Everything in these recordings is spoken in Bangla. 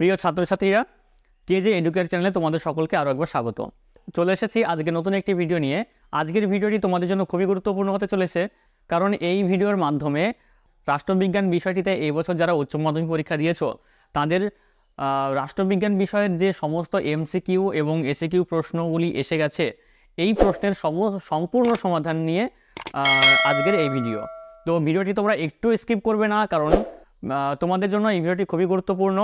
প্রিয় ছাত্রছাত্রীরা, কেজে এডুকেট চ্যানেলে তোমাদের সকলকে আরও একবার স্বাগত। চলে এসেছি আজকে নতুন একটি ভিডিও নিয়ে। আজকের ভিডিওটি তোমাদের জন্য খুবই গুরুত্বপূর্ণ হতে চলেছে, কারণ এই ভিডিওর মাধ্যমে রাষ্ট্রবিজ্ঞান বিষয়টিতে এই বছর যারা উচ্চ মাধ্যমিক পরীক্ষা দিয়েছ, তাদের রাষ্ট্রবিজ্ঞান বিষয়ের যে সমস্ত এমসিকিউ এবং এসিকিউ প্রশ্নগুলি এসে গেছে, এই প্রশ্নের সম, সম্পূর্ণ সমাধান নিয়ে আজকের এই ভিডিও। তো ভিডিওটি তোমরা একটু স্কিপ করবে না, কারণ তোমাদের জন্য এই ভিডিওটি খুবই গুরুত্বপূর্ণ।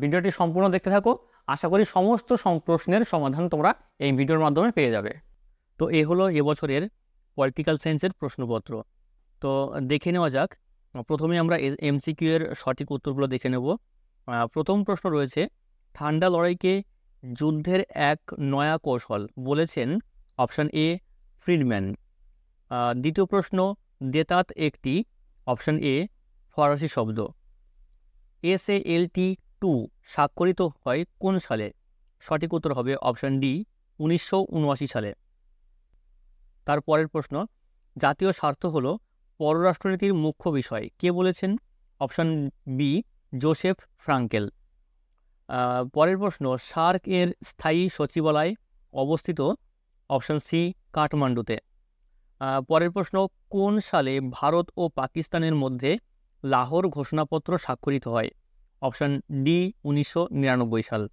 ভিডিওটি সম্পূর্ণ দেখতে থাকো। আশা করি সমস্ত সম- প্রশ্নের সমাধান তোমরা এই ভিডিওর মাধ্যমে পেয়ে যাবে। তো এ হলো এবছরের পলিটিক্যাল সায়েন্সের প্রশ্নপত্র। তো দেখে নেওয়া যাক। প্রথমে আমরা এমসিকিউ এর সঠিক উত্তরগুলো দেখে নেব। প্রথম প্রশ্ন রয়েছে, ঠান্ডা লড়াইকে যুদ্ধের এক নয়া কৌশল বলেছেন অপশান এ ফ্রিডম্যান। দ্বিতীয় প্রশ্ন, দেতাত একটি, অপশান এ ফরাসি শব্দ। S A L T two স্বাক্ষরিত হয় কোন সালে? সঠিক উত্তর হবে অপশান ডি, উনিশশো উনআশি সালে। তার পরের প্রশ্ন, জাতীয় স্বার্থ হল পররাষ্ট্রনীতির মুখ্য বিষয়। কে বলেছেন? Option B, Joseph Frankel. পরের প্রশ্ন, সার্ক এর স্থায়ী সচিবালয় অবস্থিত? অপশান সি, কাঠমান্ডুতে। পরের প্রশ্ন, কোন সালে ভারত ও পাকিস্তানের মধ্যে লাহোর ঘোষণাপত্র স্বাক্ষরিত হয়। অপশান ডি, উনিশশো নিরানব্বই সাল।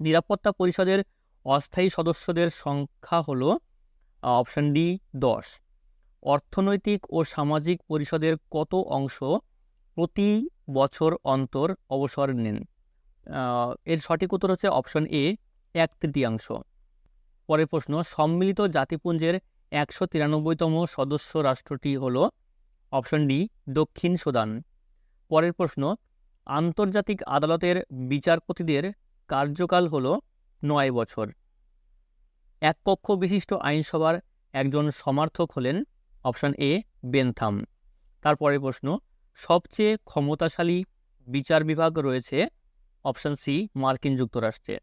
নিরাপত্তা পরিষদের অস্থায়ী সদস্যদের সংখ্যা হল অপশান ডি, দশ। অর্থনৈতিক ও সামাজিক পরিষদের কত অংশ প্রতি বছর অন্তর অবসর নেন? এর সঠিক উত্তর হচ্ছে অপশন এ, এক তৃতীয়াংশ। পরের প্রশ্ন, সম্মিলিত জাতিপুঞ্জের একশো তিরানব্বইতম সদস্য রাষ্ট্রটি হল অপশন ডি, দক্ষিণ সুদান। পরের প্রশ্ন, আন্তর্জাতিক আদালতের বিচারপতিদের কার্যকাল হল নয় বছর। এক কক্ষ বিশিষ্ট আইনসভার একজন সমার্থক হলেন অপশন এ, বেনথাম। তারপরের প্রশ্ন, সবচেয়ে ক্ষমতাশালী বিচার বিভাগ রয়েছে অপশন সি, মার্কিন যুক্তরাষ্ট্রে।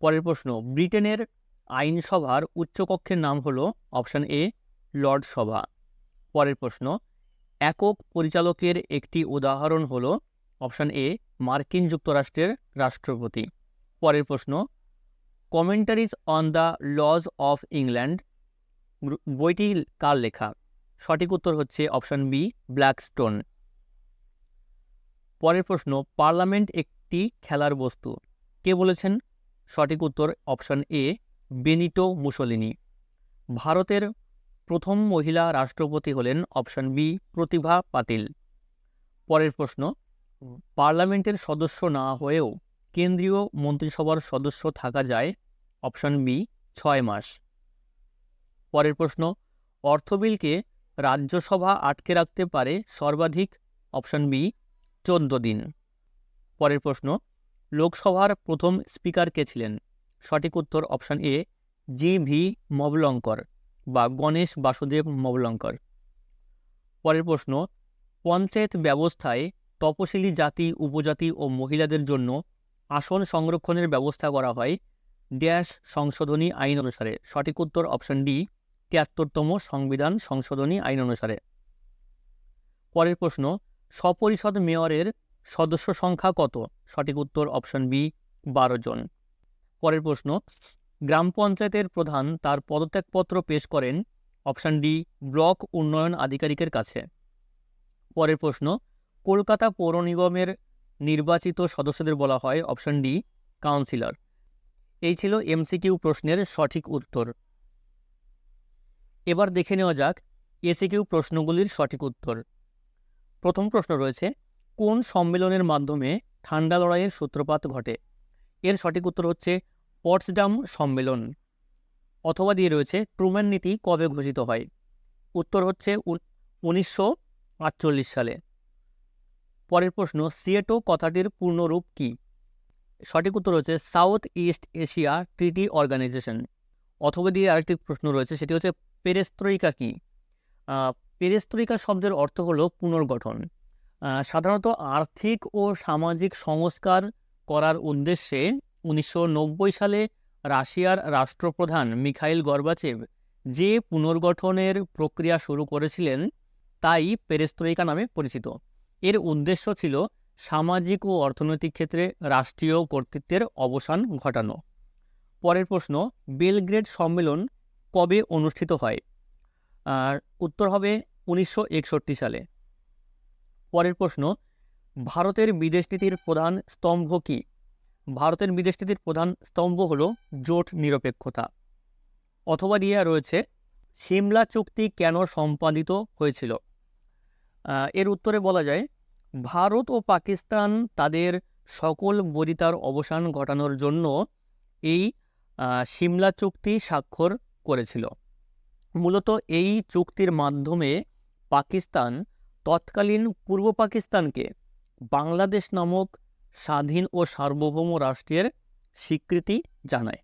পরের প্রশ্ন, ব্রিটেনের আইনসভার উচ্চকক্ষের নাম হল অপশন এ, লর্ড সভা। পরের প্রশ্ন একক পরিচালকের একটি উদাহরণ হল অপশন এ, মার্কিন যুক্তরাষ্ট্রের রাষ্ট্রপতি। পরের প্রশ্ন commentaries on the laws of England বইটি কার লেখা? সঠিক উত্তর হচ্ছে অপশন বি ব্ল্যাকস্টোন পরের প্রশ্ন, পার্লামেন্ট একটি খেলার বস্তু। কে বলেছেন? সঠিক উত্তর অপশন এ, বেনিটো মুসোলিনি। ভারতের প্রথম মহিলা রাষ্ট্রপতি হলেন অপশন বি প্রতিভা পাতিল। পরের প্রশ্ন পার্লামেন্টের সদস্য না হয়েও কেন্দ্রীয় মন্ত্রিসভার সদস্য থাকা যায় অপশন বি ছয় মাস। পরের প্রশ্ন অর্থবিলকে রাজ্যসভা আটকে রাখতে পারে সর্বাধিক অপশন বি চোদ্দ দিন। পরের প্রশ্ন লোকসভার প্রথম স্পিকার কে ছিলেন? সঠিক উত্তর option A G V Mavalankar. বা গণেশ বাসুদেব মবলঙ্কর। পরের প্রশ্ন, পঞ্চায়েত ব্যবস্থায় তপশিলি জাতি, উপজাতি ও মহিলাদের জন্য আসন সংরক্ষণের ব্যবস্থা করা হয় ড্যাশ সংশোধনী আইন অনুসারে। সঠিক উত্তর অপশন ডি, তিয়াত্তরতম সংবিধান সংশোধনী আইন অনুসারে। পরের প্রশ্ন সপরিষদ মেয়রের সদস্য সংখ্যা কত? সঠিক উত্তর অপশন বি, বারো জন। পরের প্রশ্ন গ্রাম পঞ্চায়েতের প্রধান তার পদত্যাগপত্র পেশ করেন অপশন ডি, ব্লক উন্নয়ন আধিকারিকের কাছে। পরের প্রশ্ন, কলকাতা পৌর নিগমের নির্বাচিত সদস্যদের বলা হয় অপশন ডি, কাউন্সিলর। এই ছিল এমসিকিউ প্রশ্নের সঠিক উত্তর। এবার দেখে নেওয়া যাক এসিকিউ প্রশ্নগুলির সঠিক উত্তর। প্রথম প্রশ্ন রয়েছে, কোন সম্মেলনের মাধ্যমে ঠান্ডা লড়াইয়ের সূত্রপাত ঘটে? এর সঠিক উত্তর হচ্ছে পটসডাম সম্মেলন অথবা দিয়ে রয়েছে ট্রুম্যান নীতি কবে ঘোষিত হয়? উত্তর হচ্ছে উনিশশো আটচল্লিশ সালে। পরের প্রশ্ন সিয়েটো কথাটির পূর্ণরূপ কি? সঠিক উত্তর হচ্ছে South East Asia Treaty Organisation. অথবা দিয়ে আরেকটি প্রশ্ন রয়েছে সেটি হচ্ছে পেরেস্ত্রইকা কি? আহ, পেরেস্ত্রইকা শব্দের অর্থ হলো পুনর্গঠন। সাধারণত আর্থিক ও সামাজিক সংস্কার করার উদ্দেশ্যে উনিশশো নব্বই সালে রাশিয়ার রাষ্ট্রপ্রধান মিখাইল গর্বাচেভ যে পুনর্গঠনের প্রক্রিয়া শুরু করেছিলেন তাই পেরেস্ত্রইকা নামে পরিচিত। এর উদ্দেশ্য ছিল সামাজিক ও অর্থনৈতিক ক্ষেত্রে রাষ্ট্রীয় কর্তৃত্বের অবসান ঘটানো। পরের প্রশ্ন, বেলগ্রেড সম্মেলন কবে অনুষ্ঠিত হয়? আর উত্তর হবে উনিশশো একষট্টি সালে। পরের প্রশ্ন, ভারতের বিদেশ নীতির প্রধান স্তম্ভ কী? ভারতের বিদেশ নীতির প্রধান স্তম্ভ হল জোট নিরপেক্ষতা। অথবা দিয়ে রয়েছে, সিমলা চুক্তি কেন সম্পাদিত হয়েছিল? এর উত্তরে বলা যায়, ভারত ও পাকিস্তান তাদের সকল বরিতার অবসান ঘটানোর জন্য এই সিমলা চুক্তি স্বাক্ষর করেছিল। মূলত এই চুক্তির মাধ্যমে পাকিস্তান তৎকালীন পূর্ব পাকিস্তানকে বাংলাদেশ নামক স্বাধীন ও সার্বভৌম রাষ্ট্রের স্বীকৃতি জানায়।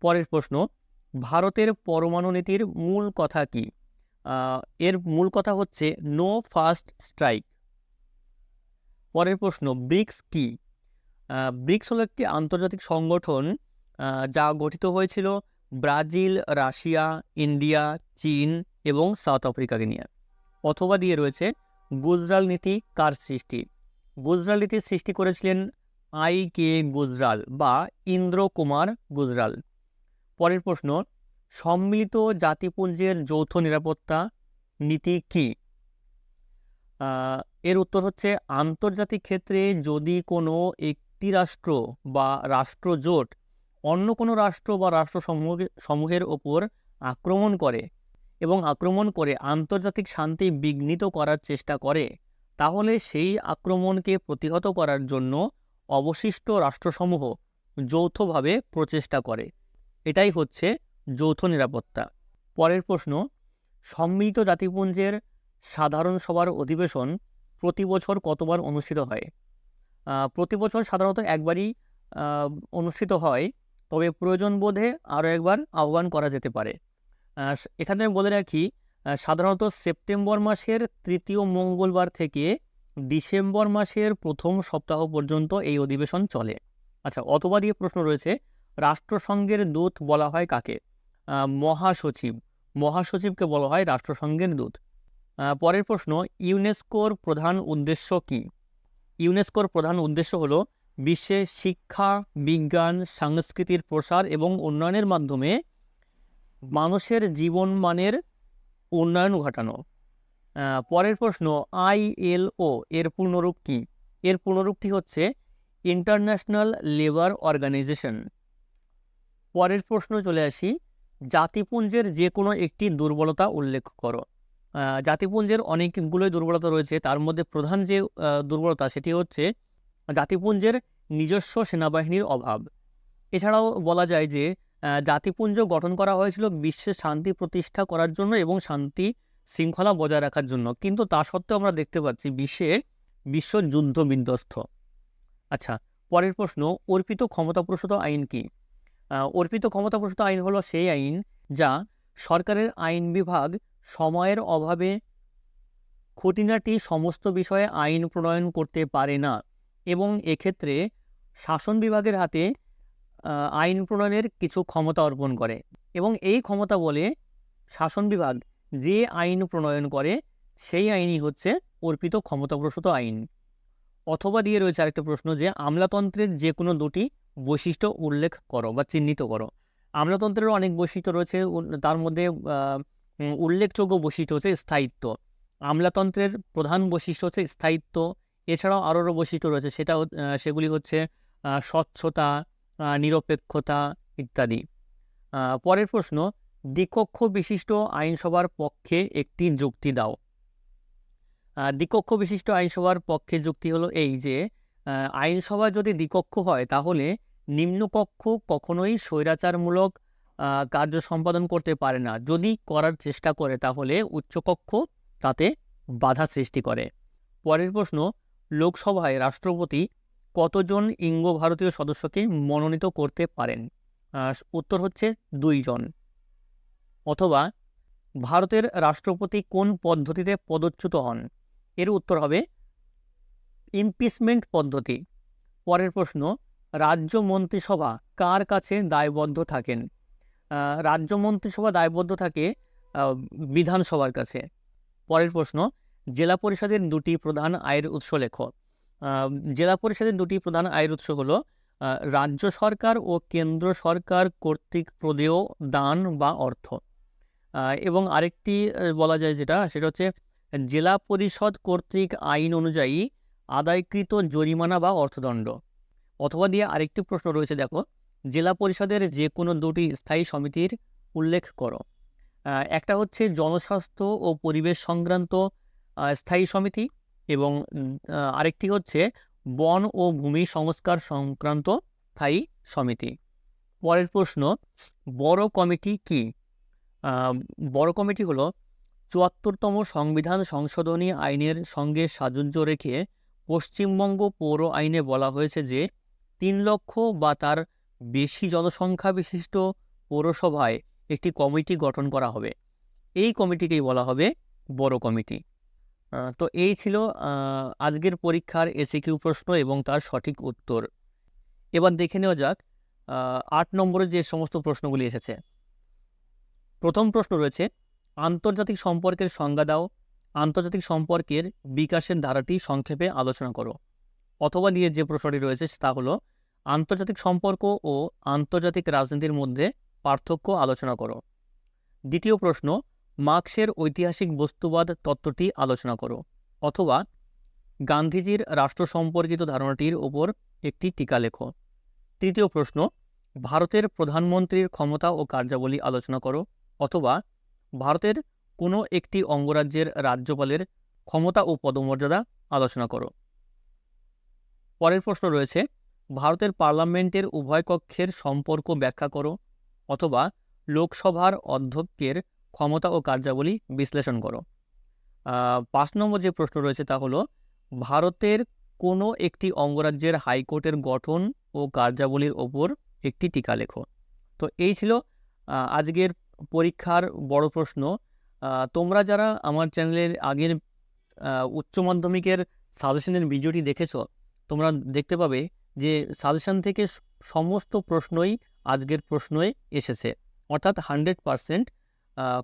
পরের প্রশ্ন, ভারতের পরমাণু নীতির মূল কথা কি? এর মূল কথা হচ্ছে, নো ফার্স্ট স্ট্রাইক। পরের প্রশ্ন, ব্রিক্স কি? ব্রিক্স হলো একটি আন্তর্জাতিক সংগঠন যা গঠিত হয়েছিল ব্রাজিল, রাশিয়া, ইন্ডিয়া, চীন এবং সাউথ আফ্রিকাকে নিয়ে। অথবা দিয়ে রয়েছে, গুজরাল নীতি কার সৃষ্টি? গুজরাল নীতি সৃষ্টি করেছিলেন আই কে গুজরাল বা ইন্দ্র কুমার গুজরাল। পরের প্রশ্ন, সম্মিলিত জাতিপুঞ্জের যৌথ নিরাপত্তা নীতি কি? এর উত্তর হচ্ছে, আন্তর্জাতিক ক্ষেত্রে যদি কোনো একটি রাষ্ট্র বা রাষ্ট্রজোট অন্য কোনো রাষ্ট্র বা রাষ্ট্রসমূহ সমূহের ওপর আক্রমণ করে এবং আক্রমণ করে আন্তর্জাতিক শান্তি বিঘ্নিত করার চেষ্টা করে তাহলে সেই আক্রমণকে প্রতিহত করার জন্য অবশিষ্ট রাষ্ট্রসমূহ যৌথভাবে প্রচেষ্টা করে। এটাই হচ্ছে যৌথ নিরাপত্তা। পরের প্রশ্ন, সম্মিলিত জাতিপুঞ্জের সাধারণ সভার অধিবেশন প্রতি বছর কতবার অনুষ্ঠিত হয়? প্রতি বছর সাধারণত একবারই অনুষ্ঠিত হয়, তবে প্রয়োজন বোধে আরও একবার আহ্বান করা যেতে পারে। এখানে বলে রাখি সাধারণত সেপ্টেম্বর মাসের তৃতীয় মঙ্গলবার থেকে ডিসেম্বর মাসের প্রথম সপ্তাহ পর্যন্ত এই অধিবেশন চলে। আচ্ছা অথবা দিয়ে প্রশ্ন রয়েছে, রাষ্ট্রসংঘের দূত বলা হয় কাকে? মহাসচিব। মহাসচিবকে বলা হয় রাষ্ট্রসংঘের দূত। পরের প্রশ্ন, ইউনেস্কোর প্রধান উদ্দেশ্য কি? ইউনেস্কোর প্রধান উদ্দেশ্য হল বিশ্বে শিক্ষা, বিজ্ঞান, সংস্কৃতির প্রসার এবং উন্নয়নের মাধ্যমে মানুষের জীবনমানের উন্নয়ন ঘটানো। পরের প্রশ্ন আইএলও এর পূর্ণরূপ কি? এর পূর্ণরূপটি হচ্ছে ইন্টারন্যাশনাল লেবার অর্গানাইজেশন পরের প্রশ্ন চলে আসি, জাতিপুঞ্জের যে কোনো একটি দুর্বলতা উল্লেখ করো। জাতিপুঞ্জের অনেকগুলোই দুর্বলতা রয়েছে, তার মধ্যে প্রধান যে দুর্বলতা সেটি হচ্ছে জাতিপুঞ্জের নিজস্ব সেনাবাহিনীর অভাব। এছাড়াও বলা যায় যে জাতিপুঞ্জ গঠন করা হয়েছিল বিশ্বে শান্তি প্রতিষ্ঠা করার জন্য এবং শান্তি শৃঙ্খলা বজায় রাখার জন্য। কিন্তু তা সত্ত্বেও আমরা দেখতে পাচ্ছি বিশ্বে বিশ্ব যুদ্ধ বিধ্বস্ত। আচ্ছা পরের প্রশ্ন, অর্পিত ক্ষমতাপ্রসূত আইন কি? অর্পিত ক্ষমতাপ্রসূত আইন হলো সেই আইন যা সরকারের আইন বিভাগ সময়ের অভাবে খুঁটিনাটি সমস্ত বিষয়ে আইন প্রণয়ন করতে পারে না এবং এক্ষেত্রে শাসন বিভাগের হাতে আইন প্রণয়নের কিছু ক্ষমতা অর্পণ করে এবং এই ক্ষমতা বলে শাসন বিভাগ যে আইন প্রণয়ন করে সেই আইনই হচ্ছে অর্পিত ক্ষমতাপ্রসূত আইন। অথবা দিয়ে রয়েছে আরেকটা প্রশ্ন যে, আমলাতন্ত্রের যে কোনো দুটি বৈশিষ্ট্য উল্লেখ করো বা চিহ্নিত করো। আমলাতন্ত্রেরও অনেক বৈশিষ্ট্য রয়েছে তার মধ্যে উল্লেখযোগ্য বৈশিষ্ট্য হচ্ছে স্থায়িত্ব। আমলাতন্ত্রের প্রধান বৈশিষ্ট্য হচ্ছে স্থায়িত্ব। এছাড়াও আরও বৈশিষ্ট্য রয়েছে, সেটা সেগুলি হচ্ছে স্বচ্ছতা নিরপেক্ষতা ইত্যাদি। পরের প্রশ্ন, দ্বিকক্ষ বিশিষ্ট আইনসভার পক্ষে একটি যুক্তি দাও। দ্বিকক্ষ বিশিষ্ট আইনসভার পক্ষে যুক্তি হলো এই যে আইনসভা যদি দ্বিকক্ষ হয়, তাহলে নিম্নকক্ষ কখনোই স্বৈরাচারমূলক কার্য সম্পাদন করতে পারে না। যদি করার চেষ্টা করে, তাহলে উচ্চকক্ষ তাতে বাধা সৃষ্টি করে। পরের প্রশ্ন, লোকসভায় রাষ্ট্রপতি কতজন ইঙ্গ ভারতীয় সদস্যকে মনোনীত করতে পারেন? উত্তর হচ্ছে দুইজন। অথবা ভারতের রাষ্ট্রপতি কোন পদ্ধতিতে পদচ্যুত হন? এর উত্তর হবে ইমপিচমেন্ট পদ্ধতি। পরের প্রশ্ন রাজ্য মন্ত্রিসভা কার কাছে দায়বদ্ধ থাকেন? রাজ্য মন্ত্রিসভা দায়বদ্ধ থাকে বিধানসভার কাছে। পরের প্রশ্ন জেলা পরিষদের দুটি প্রধান আয়ের উৎস লেখ। আহ, জেলা পরিষদের দুটি প্রধান আয়ের উৎস হলো রাজ্য সরকার ও কেন্দ্র সরকার কর্তৃক প্রদেয় দান বা অর্থ। এবং আরেকটি বলা যায় যেটা, সেটা হচ্ছে জেলা পরিষদ কর্তৃক আইন অনুযায়ী আদায়কৃত জরিমানা বা অর্থদণ্ড। অথবা দিয়ে আরেকটি প্রশ্ন রয়েছে, দেখো, জেলা পরিষদের যে কোনো দুটি স্থায়ী সমিতির উল্লেখ করো। একটা হচ্ছে জনস্বাস্থ্য ও পরিবেশ সংক্রান্ত স্থায়ী সমিতি এবং আরেকটি হচ্ছে বন ও ভূমি সংস্কার সংক্রান্ত স্থায়ী সমিতি। পরের প্রশ্ন, বড় কমিটি কি? বড় কমিটি হলো চুয়াত্তরতম সংবিধান সংশোধনী আইনের সঙ্গে সাযুজ্য রেখে পশ্চিমবঙ্গ পৌর আইনে বলা হয়েছে যে তিন লক্ষ বা তার বেশি জনসংখ্যা বিশিষ্ট পৌরসভায় একটি কমিটি গঠন করা হবে। এই কমিটিকেই বলা হবে বড় কমিটি। তো এই ছিল আজকের পরীক্ষার এসিকিউ প্রশ্ন এবং তার সঠিক উত্তর। এবার দেখে নেওয়া যাক আট নম্বরে যে সমস্ত প্রশ্নগুলি এসেছে। প্রথম প্রশ্ন রয়েছে, আন্তর্জাতিক সম্পর্কের সংজ্ঞা দাও, আন্তর্জাতিক সম্পর্কের বিকাশের ধারাটি সংক্ষেপে আলোচনা করো। অথবা নিয়ে যে প্রশ্নটি রয়েছে তা হলো, আন্তর্জাতিক সম্পর্ক ও আন্তর্জাতিক রাজনীতির মধ্যে পার্থক্য আলোচনা করো। দ্বিতীয় প্রশ্ন মার্ক্সের ঐতিহাসিক বস্তুবাদ তত্ত্বটি আলোচনা করো, অথবা গান্ধীজির রাষ্ট্র সম্পর্কিত ধারণাটির ওপর একটি টিকা লেখো। তৃতীয় প্রশ্ন, ভারতের প্রধানমন্ত্রীর ক্ষমতা ও কার্যাবলী আলোচনা করো, অথবা ভারতের কোনো একটি অঙ্গরাজ্যের রাজ্যপালের ক্ষমতা ও পদমর্যাদা আলোচনা করো। পরের প্রশ্ন রয়েছে, ভারতের পার্লামেন্টের উভয় কক্ষের সম্পর্ক ব্যাখ্যা করো, অথবা লোকসভার অধ্যক্ষের ক্ষমতা ও কার্যাবলী বিশ্লেষণ করো। পাঁচ নম্বর যে প্রশ্ন রয়েছে তা হলো, ভারতের কোনো একটি অঙ্গরাজ্যের হাইকোর্টের গঠন ও কার্যাবলীর ওপর একটি টিকা লেখো। তো এই ছিল আজকের পরীক্ষার বড় প্রশ্ন। তোমরা যারা আমার চ্যানেলের আগের উচ্চ মাধ্যমিকের সাজেশনের ভিডিওটি দেখেছ, তোমরা দেখতে পাবে যে সাজেশন থেকে সমস্ত প্রশ্নই আজকের প্রশ্নই এসেছে। অর্থাৎ হান্ড্রেড পারসেন্ট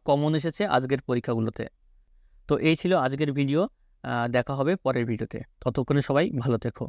কমন এসেছে আজকের পরীক্ষাগুলোতে। তো এই ছিল আজকের ভিডিও দেখা হবে পরের ভিডিওতে ততক্ষণে সবাই ভালো থেকো।